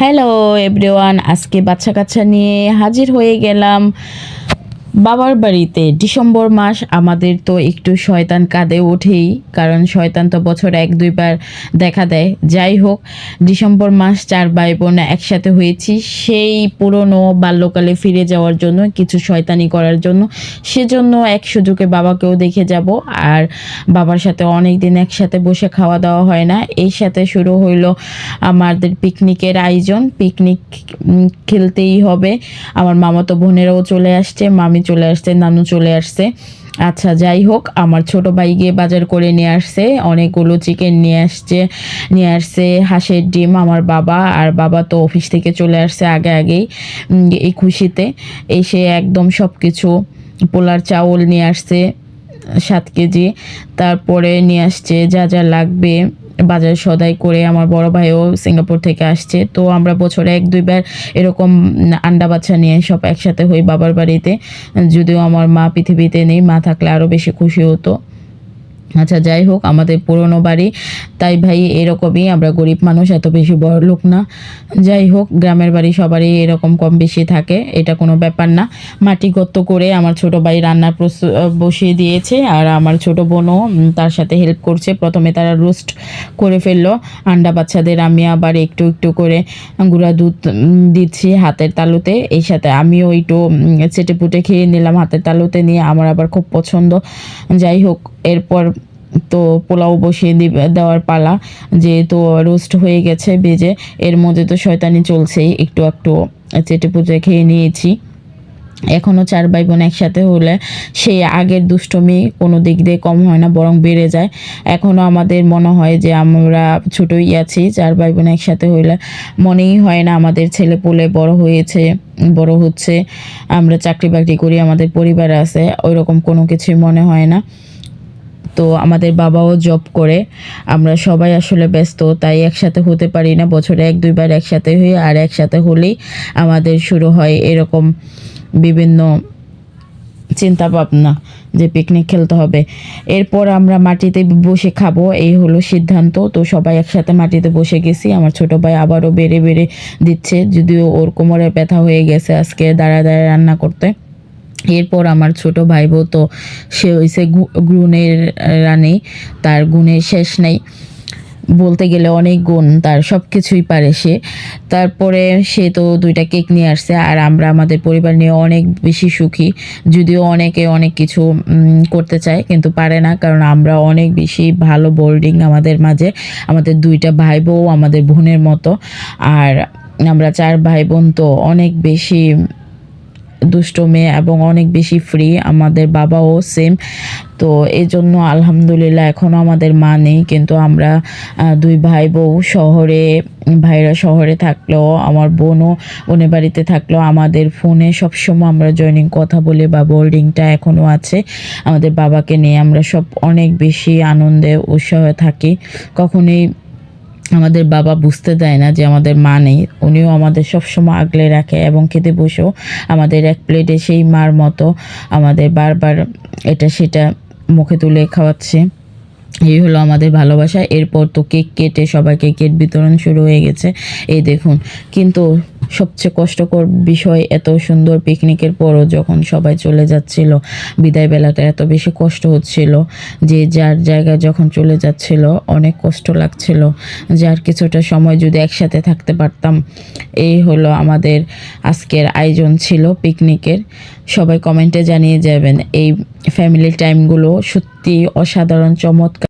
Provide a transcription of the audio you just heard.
Hello everyone আজকে বাচ্চা কাচ্চা নিয়ে হাজির হয়ে গেলাম। বাবার বাড়িতে ডিসেম্বর মাস আমাদের তো একটু শয়তান কাঁদে ওঠেই, কারণ শয়তান তো বছর এক দুইবার দেখা দেয়। যাই হোক, ডিসেম্বর মাস চার ভাই বোন একসাথে হয়েছি, সেই পুরনো বাল্যকালে ফিরে যাওয়ার জন্য, কিছু শয়তানি করার জন্য। সেজন্য এক সুযোগে বাবাকেও দেখে যাব, আর বাবার সাথে অনেক দিন একসাথে বসে খাওয়া দাওয়া হয় না। এই সাথে শুরু হইল আমাদের পিকনিকের আয়োজন। পিকনিক খেলতেই হবে। আমার মামাতো বোনেরাও চলে আসছে, মামি চলে আসছে, নানু চলে আসছে। আচ্ছা যাই হোক, আমার ছোট ভাই গিয়ে বাজার করে নিয়ে আসছে, অনেকগুলো চিকেন নিয়ে আসছে নিয়ে আসছে, হাঁসের ডিম, আমার বাবা, আর বাবা তো অফিস থেকে চলে আসছে আগে আগেই এই খুশিতে। এসে একদম সব কিছু পোলার চাউল নিয়ে আসছে, সাত কেজি, তারপরে নিয়ে আসছে যা যা লাগবে। বাজার সদাই করে আমার বড় ভাইও সিঙ্গাপুর থেকে আসছে। তো আমরা বছরে এক, দুইবার এরকম আন্ডা বাচ্চা নিয়ে সব একসাথে হই বাবার বাড়িতে। যদিও আমার মা পৃথিবীতে নেই, মা থাকলে আরও বেশি খুশি হতো। আচ্ছা যাই হোক, আমাদের পুরনো বাড়ি। তাই ভাই, এরকমই আমরা গরিব মানুষ, এত বেশি বড় লোক না। যাই হোক, গ্রামের বাড়ি সবারই এরকম কম বেশি থাকে, এটা কোনো ব্যাপার না। মাটি গর্ত করে আমার ছোট ভাই রান্নার বসিয়ে দিয়েছে, আর আমার ছোট বোনও তার সাথে হেল্প করছে। প্রথমে তারা রোস্ট করে ফেলল। আন্ডা বাচ্চাদের আমি আবার একটু একটু করে গুঁড়া দুধ দিচ্ছি হাতের তালুতে। এই সাথে আমিও একটু চেটে পুটে খেয়ে নিলাম হাতের তালুতে নিয়ে। আমার আবার খুব পছন্দ। যাই হোক, এরপর তো পোলাও বসিয়ে দেওয়ার পালা যেহেতু রোস্ট হয়ে গেছে বেজে এর মধ্যে তো শয়তানি চলছেই, একটু একটু চেটে পুটে খেয়ে নিয়েছি। এখনও চার ভাই বোন একসাথে হলে সেই আগের দুষ্টমি কোনো দিক দিয়ে কম হয় না, বরং বেড়ে যায়। এখনও আমাদের মনে হয় যে আমরা ছোটোই আছি, চার ভাই বোন একসাথে হইলে মনেই হয় না আমাদের ছেলে পুলে বড় হয়েছে, বড় হচ্ছে। আমরা চাকরি বাকরি করি, আমাদের পরিবার আছে ওই রকম কোনো কিছুই মনে হয় না। তো আমাদের বাবাও জব করে। আমরা সবাই আসলে ব্যস্ত, তাই একসাথে হতে পারি না। বছরে এক, দুইবার একসাথে হয়ে আর একসাথে হলেই আমাদের শুরু হয় এরকম বিভিন্ন চিন্তা ভাবনা যে পিকনিক খেলতে হবে। এরপর আমরা মাটিতে বসে খাব, এই হলো সিদ্ধান্ত। তো সবাই একসাথে মাটিতে বসে গেছি। আমার ছোট ভাই আবারও বেড়ে বেড়ে দিচ্ছে, যদিও ওর কোমরে ব্যথা হয়ে গেছে আজকে দাঁড়া দাঁড়া রান্না করতে। এরপর আমার ছোট ভাই বউ তো সে হয়েছে গুণের রানী, তার গুণের শেষ নেই। বলতে গেলে অনেক গুণ, তার সব কিছুই পারে সে। তারপরে সে তো দুইটা কেক নিয়ে আসছে, আর আমরা আমাদের পরিবার নিয়ে অনেক বেশি সুখী। যদিও অনেকে অনেক কিছু করতে চায়, কিন্তু পারে না, কারণ আমরা অনেক বেশি ভালো বোল্ডিং আমাদের মাঝে। আমাদের দুইটা ভাই বউ আমাদের বোনের মতো, আর আমরা চার ভাই বোন তো অনেক বেশি দুষ্ট মেয়ে এবং অনেক বেশি ফ্রি আমাদের বাবাও সেম তো এই জন্য আলহামদুলিল্লাহ এখনও আমাদের মা নেই, কিন্তু আমরা দুই ভাই বউ শহরে, ভাইরা শহরে থাকলেও, আমার বোনও বোনের বাড়িতে থাকলেও আমাদের ফোনে সবসময় আমরা জয়নিং কথা বলি বা বোল্ডিংটা এখনও আছে। আমাদের বাবাকে নিয়ে আমরা সব অনেক বেশি আনন্দে উৎসাহে থাকি। কখনোই আমাদের বাবা বুঝতে দেয় না যে আমাদের মা নেই। উনিও আমাদের সবসময় আগলে রাখে এবং খেতে বসেও আমাদের এক প্লেটে সেই মার মতো আমাদের বারবার এটা সেটা মুখে তুলে খাওয়াচ্ছে। এই হলো আমাদের ভালোবাসা। এরপর তো কেক কেটে সবাইকে কেক বিতরণ শুরু হয়ে গেছে। এই দেখুন, কিন্তু সবচেয়ে কষ্টকর বিষয় এত সুন্দর পিকনিকের পরও যখন সবাই চলে যাচ্ছিল, বিদায় বেলাটা এত বেশি কষ্ট হচ্ছিল যে যার জায়গায় যখন চলে যাচ্ছিল অনেক কষ্ট লাগছিল, যার কিছুটা সময় যদি একসাথে থাকতে পারতাম, এই হলো আমাদের আজকের আয়োজন ছিল পিকনিকের সবাই কমেন্টে জানিয়ে যাবেন, এই ফ্যামিলি টাইমগুলো সত্যি অসাধারণ, চমৎকার।